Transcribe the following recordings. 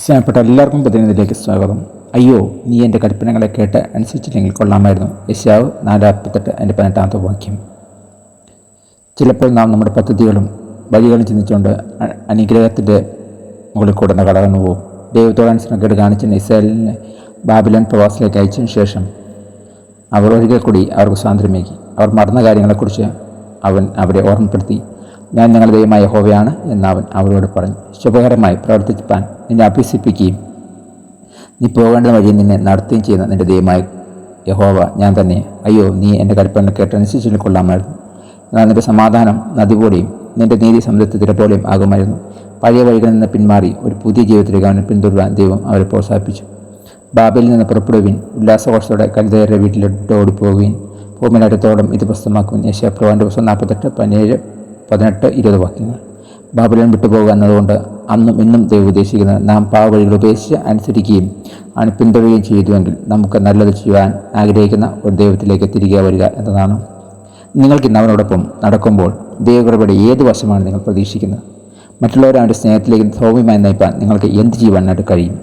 സ്നേഹപ്പെട്ട എല്ലാവർക്കും പ്രതിനിധിയിലേക്ക് സ്വാഗതം. അയ്യോ നീ എന്റെ കൽപ്പനകളെ കേട്ട് അനുസരിച്ചില്ലെങ്കിൽ കൊള്ളാമായിരുന്നു. യശാവ് നാലാപ്പത്തെട്ട് എന്റെ പതിനെട്ടാമത്തെ വാക്യം. ചിലപ്പോൾ നാം നമ്മുടെ പദ്ധതികളും വഴികളും ചിന്തിച്ചുകൊണ്ട് അനുഗ്രഹത്തിന്റെ മുകളിൽ കൂടുന്ന കടന്നു പോകും. ദൈവത്തോടനുസരണക്കേട് കാണിച്ച ഇസ്രായേലിനെ ബാബിലോൺ പ്രവാസത്തിലേക്ക് അയച്ചതിന് ശേഷം അവർ ഒരിക്കൽ കൂടി അവർക്ക് സ്വാതന്ത്ര്യമേകി അവർ മറന്ന കാര്യങ്ങളെക്കുറിച്ച് അവൻ അവരെ ഓർമ്മപ്പെടുത്തി. ഞാൻ നിങ്ങളുടെ ദൈവമായ ഹോവയാണ് എന്ന് അവൻ അവരോട് പറഞ്ഞു. ശുഭകരമായി പ്രവർത്തിപ്പാൻ നിന്നെ അഭ്യസിപ്പിക്കുകയും നീ പോകേണ്ട വഴി നിന്നെ നടത്തുകയും ചെയ്യുന്ന നിന്റെ ദൈവമായ യഹോവ ഞാൻ തന്നെ. അയ്യോ നീ എന്റെ കൽപ്പന കേട്ടനുസരിച്ച് കൊള്ളാമായിരുന്നു. എന്നാൽ നിന്റെ സമാധാനം നദി പോലെയും നിന്റെ നീതി തിര പോലെയും ആകുമായിരുന്നു. പഴയ വഴികളിൽ നിന്ന് പിന്മാറി ഒരു പുതിയ ജീവിതത്തിലേക്ക് അവനെ പിന്തുടരാൻ ദൈവം അവരെ പ്രോത്സാഹിപ്പിച്ചു. ബാബയിൽ നിന്ന് പുറപ്പെടുവിൻ ഉല്ലാസഘോഷത്തോടെ കലിതയുടെ വീട്ടിലോട്ട് ഓടിപ്പോകുകയും ഭൂമിയിലടുത്തോളം ഇത് പ്രസ്തമാക്കുവിൻ യേശപ്രവാന്റെ പുസ്തകം നാൽപ്പത്തെട്ട് പതിനേഴ് പതിനെട്ട് ഇരുപത് വാക്യങ്ങൾ. ബാബുലൻ വിട്ടുപോകുക എന്നതുകൊണ്ട് അന്നും ഇന്നും ദൈവം ഉദ്ദേശിക്കുന്നത് നാം പാവവഴികൾ ഉപേക്ഷിച്ച് അനുസരിക്കുകയും ആണ് പിന്തുടരുകയും ചെയ്തുവെങ്കിൽ നമുക്ക് നല്ലത് ചെയ്യുവാൻ ആഗ്രഹിക്കുന്ന ഒരു ദൈവത്തിലേക്ക് തിരികെ വരിക എന്നതാണ്. നിങ്ങൾക്ക് ഇന്ന് അവനോടൊപ്പം നടക്കുമ്പോൾ ദൈവകൃപയുടെ ഏത് വശമാണ് നിങ്ങൾ പ്രതീക്ഷിക്കുന്നത്? മറ്റുള്ളവരെ അവന്റെ സ്നേഹത്തിലേക്ക് സൗമ്യമായി നയിപ്പാൻ നിങ്ങൾക്ക് എന്ത് ചെയ്യുവാനായിട്ട് കഴിയും?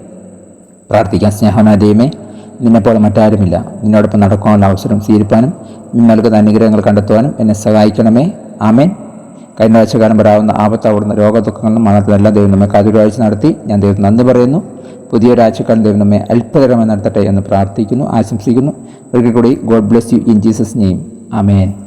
പ്രാർത്ഥിക്കാൻ സ്നേഹമായ ദൈവമേ നിന്നെപ്പോലെ മറ്റാരുമില്ല. നിന്നോടൊപ്പം നടക്കാനുള്ള അവസരം സ്വീകരിപ്പാനും നിങ്ങൾക്ക് അനുഗ്രഹങ്ങൾ കണ്ടെത്തുവാനും എന്നെ സഹായിക്കണമേ. ആമേൻ. ആഴ്ചക്കാലം വരാവുന്ന ആപത്താവുന്ന രോഗദുഃഖങ്ങളും മരണത്തിലെല്ലാം ദൈവം നമ്മെ കാതുരാഴ്ച നടത്തി. ഞാൻ ദൈവം നന്ദി പറയുന്നു. പുതിയൊരാഴ്ചക്കാലം ദൈവം നമ്മെ അല്പതരമായി നടത്തട്ടെ എന്ന് പ്രാർത്ഥിക്കുന്നു ആശംസിക്കുന്നു. ഒരിക്കൽ കൂടി God bless you in Jesus name amen